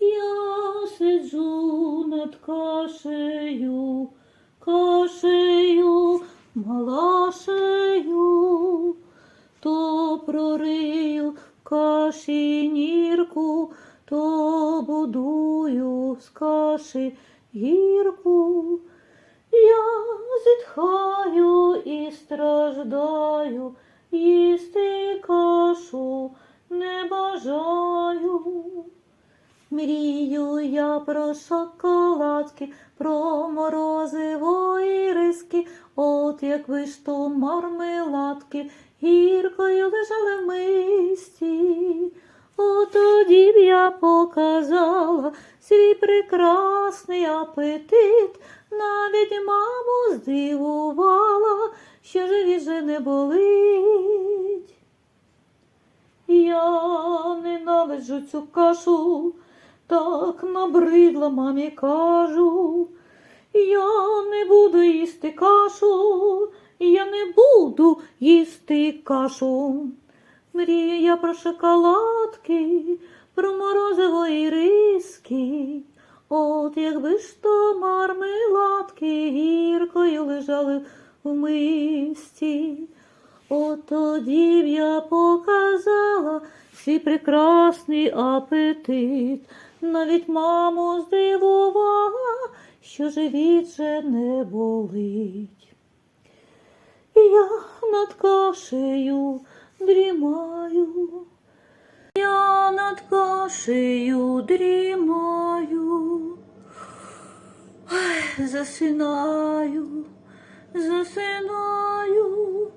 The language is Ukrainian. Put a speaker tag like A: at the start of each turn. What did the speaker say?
A: Я сиджу над кашею, кашею, малашею, то прорию каші нірку, то будую з каші гірку. Я зітхаю і страждаю, їсти кашу не бажаю. Мрію я про шоколадки, про морозиво і риски, от якби ж то мармеладки гіркою лежали в мисті. От тоді б я показала свій прекрасний апетит, навіть маму здивувала, що живіт же не болить. Я ненавиджу цю кашу, так набридла мамі кажу. Я не буду їсти кашу, я не буду їсти кашу. Мрію я про шоколадки, про морозиво і риски. От якби ж то мармеладки гіркою лежали в мисті. От тоді б я показала свій прекрасний апетит. Навіть маму здивувала, що живіт же не болить. Я над кашею дрімаю, я над кашею дрімаю, Ай, засинаю, засинаю.